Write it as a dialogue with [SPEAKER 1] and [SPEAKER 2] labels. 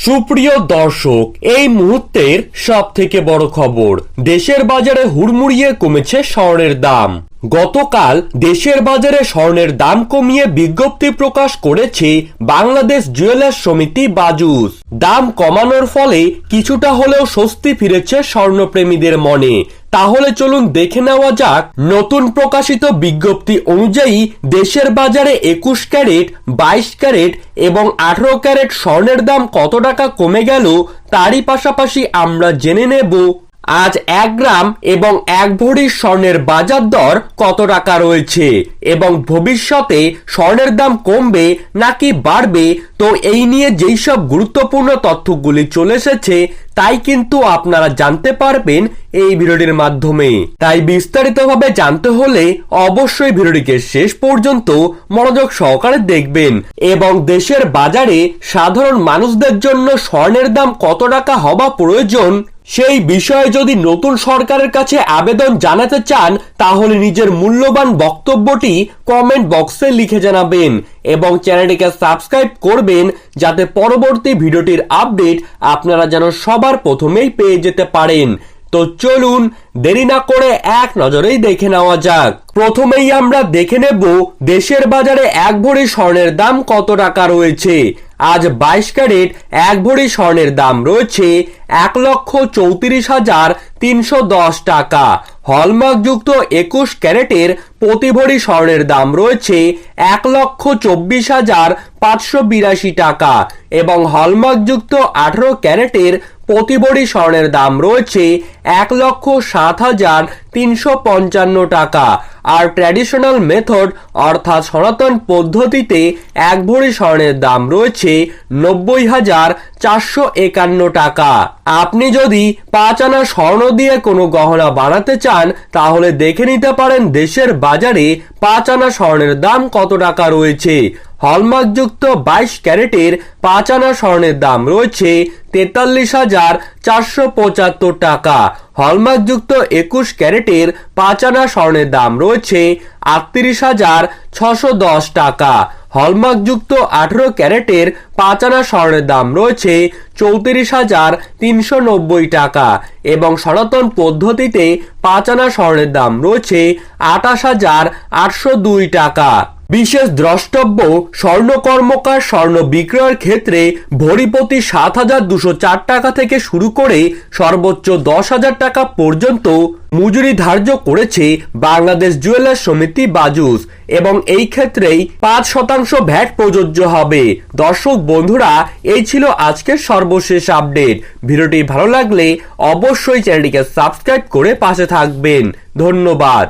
[SPEAKER 1] সুপ্রিয় দর্শক এই মুহূর্তের সব থেকে বড় খবর দেশের বাজারে হুড়মুড়িয়ে কমেছে স্বর্ণের দাম। গতকাল দেশের বাজারে স্বর্ণের দাম কমিয়ে বিজ্ঞপ্তি প্রকাশ করেছে বাংলাদেশ জুয়েলার্স সমিতি বাজুস। দাম কমানোর ফলে কিছুটা হলেও স্বস্তি ফিরেছে স্বর্ণপ্রেমীদের মনে। তাহলে চলুন দেখে নেওয়া যাক নতুন প্রকাশিত বিজ্ঞপ্তি অনুযায়ী দেশের বাজারে একুশ ক্যারেট, বাইশ ক্যারেট এবং আঠারো ক্যারেট স্বর্ণের দাম কত টাকা কমে গেল তারই পাশাপাশি আমরা জেনে নেব আজ এক গ্রাম এবং এক ভরির স্বর্ণের বাজার দর কত টাকা রয়েছে? এবং ভবিষ্যতে স্বর্ণের দাম কমবে নাকি বাড়বে? তো এই নিয়ে যেই সব গুরুত্বপূর্ণ তথ্যগুলি চলে এসেছে, তাই কিন্তু আপনারা জানতে পারবেন এই ভিডিওটির মাধ্যমে। তাই বিস্তারিতভাবে জানতে হলে অবশ্যই ভিডিওটিকে শেষ পর্যন্ত মনোযোগ সহকারে দেখবেন। এবং দেশের বাজারে সাধারণ মানুষদের জন্য স্বর্ণের দাম কত টাকা হওয়া প্রয়োজন সেই বিষয়ে যদি নতুন সরকারের কাছে আবেদন জানাতে চান, তাহলে নিজের মূল্যবান বক্তব্যটি কমেন্ট বক্সে লিখে জানাবেন এবং চ্যানেলটিকে সাবস্ক্রাইব করবেন যাতে পরবর্তী ভিডিওটির আপডেট আপনারা যেন সবার প্রথমেই পেয়ে যেতে পারেন। তো চলুন দেরি না করে এক নজরেই দেখে নেওয়া যাক। প্রথমেই আমরা দেখে নেব দেশের বাজারে এক ভরি স্বর্ণের দাম কত টাকা রয়েছে। আজ বাইশ ক্যারেট এক ভরি স্বর্ণের দাম রয়েছে এক লক্ষ চৌত্রিশ হাজার তিনশো দশ টাকা। হলমার্কযুক্ত একুশ ক্যারেটের প্রতি ভরি স্বর্ণের দাম রয়েছে এক লক্ষ চব্বিশ হাজার পাঁচশো বিরাশি টাকা। এবং হলমার্কযুক্ত আঠারো ক্যারেটের প্রতি ভরি স্বর্ণের দাম রয়েছে এক লক্ষ সাত হাজার তিনশো পঞ্চান্ন টাকা। আর ট্র্যাডিশনাল মেথড অর্থাৎ সনাতন পদ্ধতিতে এক ভরি স্বর্ণের দাম রয়েছে নব্বই হাজার চারশো একান্ন টাকা। আপনি যদি পাঁচ আনা স্বর্ণ দিয়ে কোনো গহনা বানাতে চান, তাহলে দেখে নিতে পারেন দেশের বাজারে পাঁচ আনা স্বর্ণের দাম কত টাকা রয়েছে। হলমার্কযুক্ত বাইশ ক্যারেটের পাঁচ আনা স্বর্ণের দাম রয়েছে তেতাল্লিশ হাজার চারশো পঁচাত্তর টাকা। হলমার্কযুক্ত একুশ ক্যারেটের পাঁচ আনা স্বর্ণের দাম রয়েছে আটত্রিশ হাজার ছশো দশ টাকা। হলমার্কযুক্ত আঠেরো ক্যারেটের পাঁচ আনা স্বর্ণের দাম রয়েছে চৌত্রিশ হাজার তিনশো নব্বই টাকা এবং সনাতন পদ্ধতিতে পাঁচ আনা স্বর্ণের দাম রয়েছে আঠাশ হাজার আটশো দুই টাকা। বিশেষ দ্রষ্টব্য স্বর্ণ কর্মকার স্বর্ণ বিক্রয়ের ক্ষেত্রে ভরিপতি সাত হাজার দুশো চার টাকা থেকে শুরু করে সর্বোচ্চ দশ হাজার টাকা পর্যন্ত মজুরি ধার্য করেছে বাংলাদেশ জুয়েলার্স সমিতি বাজুস এবং এই ক্ষেত্রেই পাঁচ শতাংশ ভ্যাট প্রযোজ্য হবে। দর্শক বন্ধুরা, এই ছিল আজকের সর্বশেষ আপডেট। ভিডিওটি ভালো লাগলে অবশ্যই চ্যানেলটিকে সাবস্ক্রাইব করে পাশে থাকবেন। ধন্যবাদ।